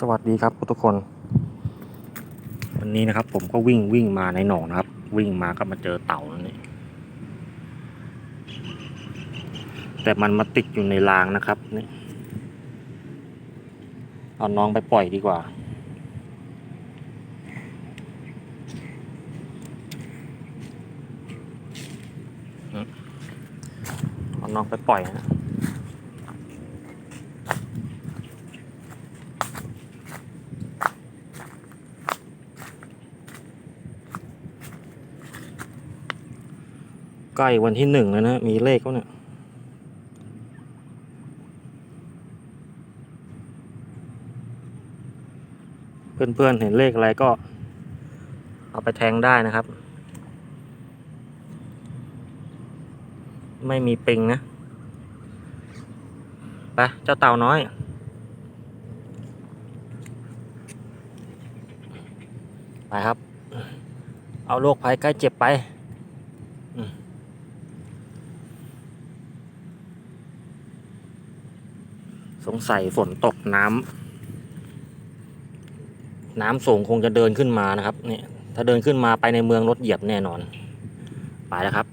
สวัสดีครับทุกคน วันนี้นะครับ ผมก็วิ่งวิ่งมาในหนองนะครับ วิ่งมาก็มาเจอเต่านี่แต่มันมาติดอยู่ในรางนะครับนี่เอาน้องไปปล่อยดีกว่า เอาน้องไปปล่อยนะ ใกล้วันที่หนึ่งแล้วนะ มีเลขแล้วเนี่ยเพื่อนๆเห็นเลขอะไรก็ เอาไปแทงได้นะครับ ไม่มีปิงนะไปเจ้าเต่าน้อยไปครับ เอาโรคภัยใกล้เจ็บไปอืม สงสัยฝนตกน้ำน้ำสูงคงจะเดินขึ้นมานะครับเนี่ยถ้าเดินขึ้นมาไปในเมืองรถเหยียบแน่นอน ไปแล้วครับ